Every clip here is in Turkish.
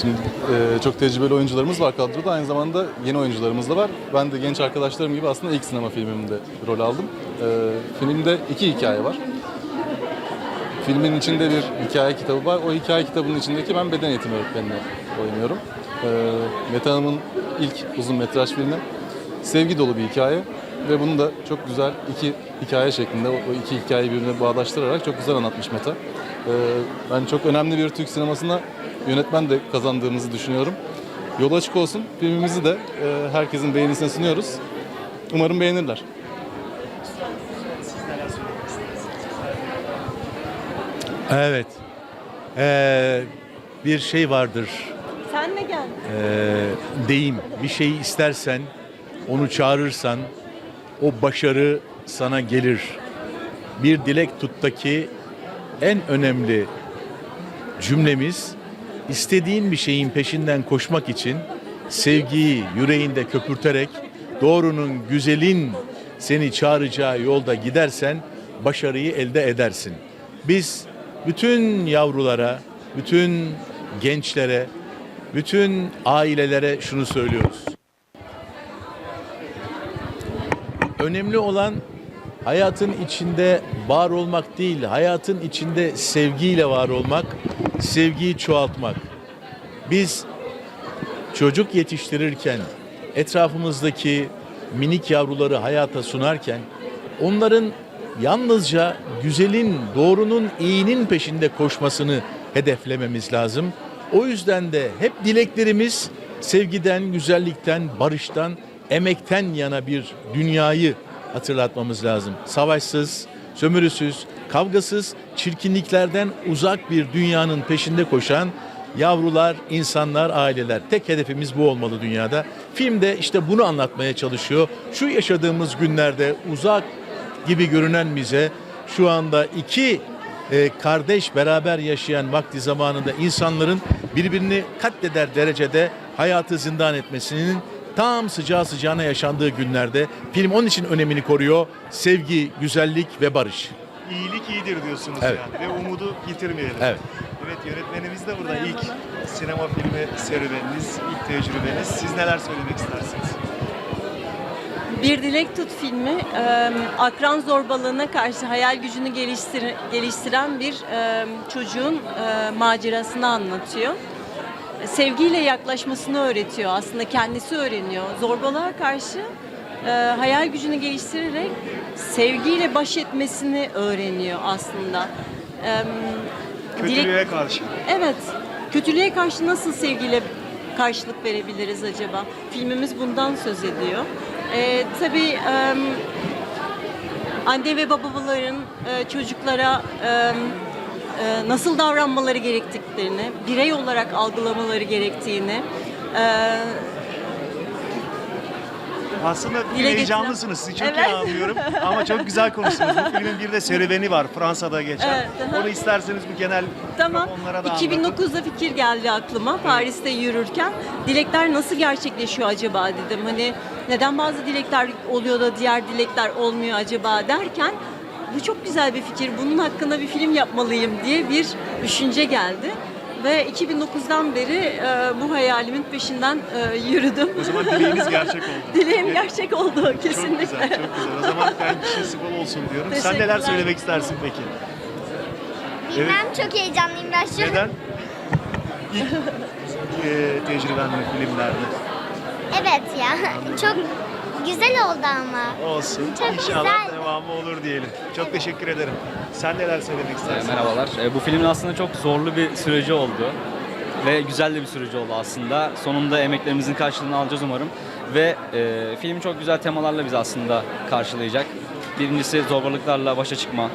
Şimdi e, çok tecrübeli oyuncularımız var kadroda. Aynı zamanda yeni oyuncularımız da var. Ben de genç arkadaşlarım gibi aslında ilk sinema filmimde rol aldım. E, filmde iki hikaye var. Filmin içinde bir hikaye kitabı var. O hikaye kitabının içindeki ben beden eğitimi öğretmenini oynuyorum. E, Mete Hanım'ın ilk uzun metraj filmi. Sevgi dolu bir hikaye. Ve bunu da çok güzel iki hikaye şeklinde, o iki hikayeyi birbirine bağdaştırarak çok güzel anlatmış Mete. E, ben çok önemli bir Türk sinemasına yönetmen de kazandığımızı düşünüyorum. Yol açık olsun. Filmimizi de e, herkesin beğenisine sunuyoruz. Umarım beğenirler. Evet. Ee, bir şey vardır. Sen de gel. Ee, deyim. Bir şeyi istersen, onu çağırırsan, o başarı sana gelir. Bir dilek tuttaki en önemli cümlemiz istediğin bir şeyin peşinden koşmak için sevgiyi yüreğinde köpürterek doğrunun, güzelin seni çağıracağı yolda gidersen başarıyı elde edersin. Biz bütün yavrulara, bütün gençlere, bütün ailelere şunu söylüyoruz. Önemli olan hayatın içinde var olmak değil, hayatın içinde sevgiyle var olmak, sevgiyi çoğaltmak. Biz çocuk yetiştirirken etrafımızdaki minik yavruları hayata sunarken onların yalnızca güzelin, doğrunun, iyinin peşinde koşmasını hedeflememiz lazım. O yüzden de hep dileklerimiz sevgiden, güzellikten, barıştan, emekten yana bir dünyayı hatırlatmamız lazım. Savaşsız, sömürüsüz, kavgasız, çirkinliklerden uzak bir dünyanın peşinde koşan yavrular, insanlar, aileler. Tek hedefimiz bu olmalı dünyada. Filmde işte bunu anlatmaya çalışıyor. Şu yaşadığımız günlerde uzak gibi görünen bize şu anda iki e, kardeş beraber yaşayan vakti zamanında insanların birbirini katleder derecede hayatı zindan etmesinin tam sıcağı sıcağına yaşandığı günlerde film onun için önemini koruyor. Sevgi, güzellik ve barış. İyilik iyidir diyorsunuz Evet. yani ve umudu yitirmeyelim. Evet. Evet yönetmenimiz de burada ilk sinema filmi serüveniniz, ilk tecrübeniz. Siz neler söylemek istersiniz? Bir Dilek Tut filmi akran zorbalığına karşı hayal gücünü geliştir- geliştiren bir çocuğun macerasını anlatıyor. Sevgiyle yaklaşmasını öğretiyor. Aslında kendisi öğreniyor. Zorbalığa karşı e, hayal gücünü geliştirerek sevgiyle baş etmesini öğreniyor aslında. E, Dilek- Kötülüğe karşı. Evet. Kötülüğe karşı nasıl sevgiyle karşılık verebiliriz acaba? Filmimiz bundan söz ediyor. Ee, tabii em, anne ve babaların e, çocuklara e, nasıl davranmaları gerektiklerini, birey olarak algılamaları gerektiğini, e, Aslında Dile heyecanlısınız. Sizi çok iyi Evet. anlıyorum. Ama çok güzel konuştunuz. Bu filmin bir de serüveni var Fransa'da geçen. Evet, aha. Onu isterseniz bir genel Tamam. onlara da anlatın. 2009'da fikir geldi aklıma Paris'te yürürken. Dilekler nasıl gerçekleşiyor acaba dedim. Hani neden bazı dilekler oluyor da diğer dilekler olmuyor acaba derken bu çok güzel bir fikir. Bunun hakkında bir film yapmalıyım diye bir düşünce geldi. Ve 2009'dan beri e, bu hayalimin peşinden e, yürüdüm. O zaman dileğiniz gerçek oldu. Dileğim Evet. gerçek oldu kesinlikle. Çok güzel, çok güzel. O zaman ben kişisi bol olsun diyorum. Sen neler söylemek istersin peki? Bilmem çok heyecanlıyım ben şu. Neden? İlk e, tecrüben mi filmlerde? Evet ya. Çok güzel oldu ama. Olsun. Çok İnşallah güzel. devamı olur diyelim. Çok teşekkür ederim. Sen neler söylemek E, istersin? Merhabalar. E, Bu filmin aslında çok zorlu bir süreci oldu. Ve güzel de bir süreci oldu aslında. Sonunda emeklerimizin karşılığını alacağız umarım. Ve e, film çok güzel temalarla bizi aslında karşılayacak. Birincisi zorbalıklarla başa çıkma.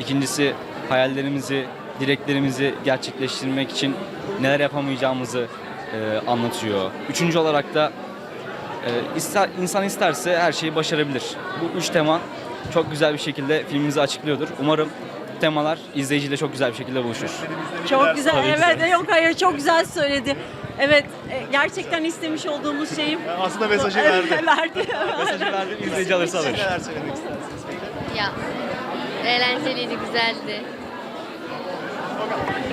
İkincisi hayallerimizi, dileklerimizi gerçekleştirmek için neler yapamayacağımızı e, anlatıyor. Üçüncü olarak da e, ister, insan isterse her şeyi başarabilir. Bu üç tema çok güzel bir şekilde filmimizi açıklıyordur. Umarım temalar izleyiciyle çok güzel bir şekilde buluşur. Çok güzel. Evet, yok hayır çok güzel söyledi. Evet, e, gerçekten istemiş olduğumuz şeyi Aslında mesajı verdi. verdi. Mesajı verdim, izleyici alırsa alır. neler söylemek istersiniz? Ya eğlenceliydi, güzeldi.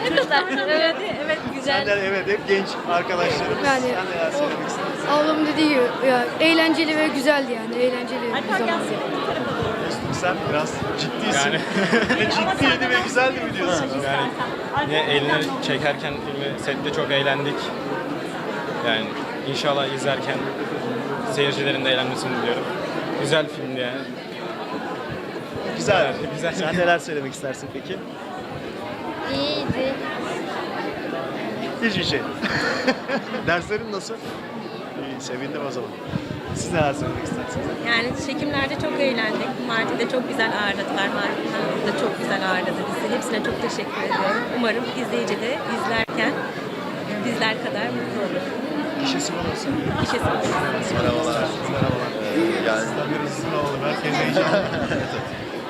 Ne kadar? evet, evet güzel. Sen de evet hep genç arkadaşlarımız. Yani Sen neler söylemek istersin? Ablamın dediği gibi ya, eğlenceli ve güzeldi yani. Eğlenceli bir zaman. Sen biraz ciddisin. Yani. Ciddiydi ve güzeldi mi diyorsun? Yani yine elini çekerken filmi sette çok eğlendik. Yani inşallah izlerken seyircilerin de eğlenmesini diliyorum. Güzel filmdi yani. Güzel. Güzel. Sen neler söylemek istersin peki? İyiydi. Hiçbir şey. Derslerin nasıl? İyi, sevindim o zaman. Siz neler söylemek istersiniz? Yani çekimlerde çok eğlendik. Marti'de çok güzel ağırladılar. Marti da çok güzel ağırladı bizi. Hepsine çok teşekkür ediyorum. Umarım izleyici de izlerken bizler kadar mutlu olur. Gişesi var olsun. Kişisi Merhabalar. Merhabalar. Yani Sizden biraz hızlı olalım. Herkes heyecanlı.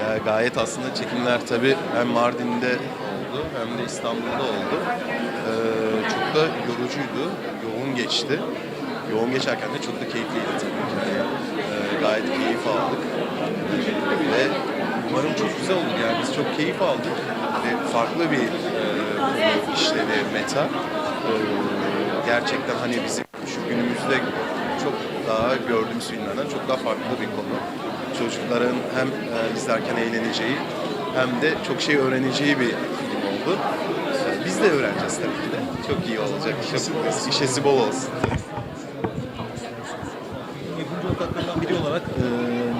ya gayet aslında çekimler tabii hem Mardin'de oldu hem de İstanbul'da oldu. Ee, çok da yorucuydu, yoğun geçti. Yoğun geçerken de çok da keyifliydi tabii ki. Yani, e, gayet keyif aldık. Ve umarım çok güzel olur. Yani biz çok keyif aldık. Ve farklı bir e, işleri meta. Ee, gerçekten hani bizim şu günümüzde çok daha gördüğümüz filmlerden çok daha farklı bir konu. Çocukların hem e, izlerken eğleneceği hem de çok şey öğreneceği bir film oldu. Biz de öğreneceğiz tabii ki de. Çok iyi olacak. Çok, işesi bol olsun. Yapımcı ortaklarından biri olarak e,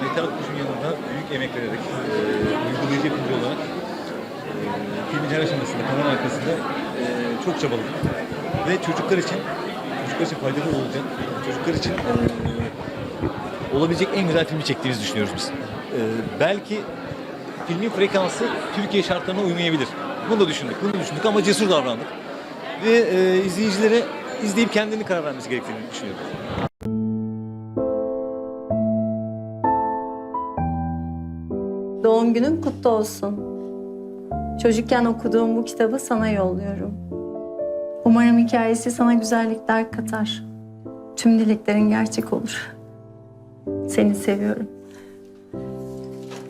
Mete Akkuş'un yanında büyük emek vererek e, uygulayıcı yapımcı olarak e, filmin her aşamasında, kamera arkasında e, çok çabaladık. Ve çocuklar için, çocuklar için faydalı olacak, çocuklar için e, olabilecek en güzel filmi çektiğimizi düşünüyoruz biz. E, belki filmin frekansı Türkiye şartlarına uymayabilir. Bunu da düşündük, bunu da düşündük ama cesur davrandık. Ve e, izleyicilere izleyip kendini karar vermesi gerektiğini düşünüyorum. Doğum günün kutlu olsun. Çocukken okuduğum bu kitabı sana yolluyorum. Umarım hikayesi sana güzellikler katar. Tüm dileklerin gerçek olur. Seni seviyorum.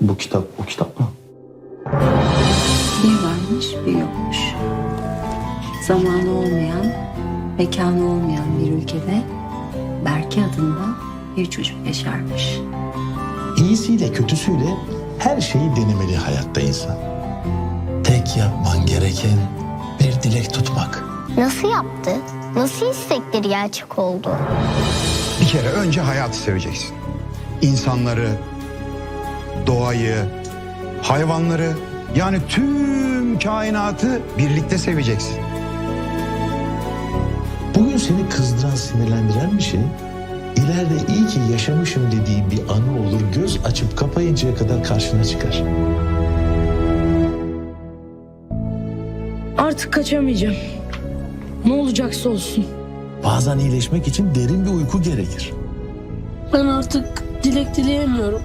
Bu kitap, o kitap mı? Varmış bir yokmuş. Zamanı olmayan, mekanı olmayan bir ülkede Berke adında bir çocuk yaşarmış. İyisiyle kötüsüyle her şeyi denemeli hayatta insan. Tek yapman gereken bir dilek tutmak. Nasıl yaptı? Nasıl istekleri gerçek oldu? Bir kere önce hayatı seveceksin. İnsanları, doğayı, hayvanları yani tüm kainatı birlikte seveceksin. Bugün seni kızdıran, sinirlendiren bir şey ileride iyi ki yaşamışım dediğin bir anı olur göz açıp kapayıncaya kadar karşına çıkar. Artık kaçamayacağım. Ne olacaksa olsun. Bazen iyileşmek için derin bir uyku gerekir. Ben artık dilek dileyemiyorum.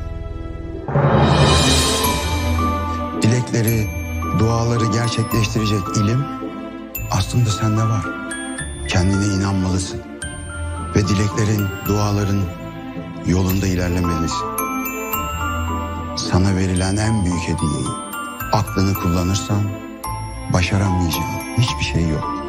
Dilekleri, duaları gerçekleştirecek ilim aslında sende var. Kendine inanmalısın ve dileklerin, duaların yolunda ilerlemelisin. Sana verilen en büyük hediyeyi aklını kullanırsan başaramayacağın hiçbir şey yok.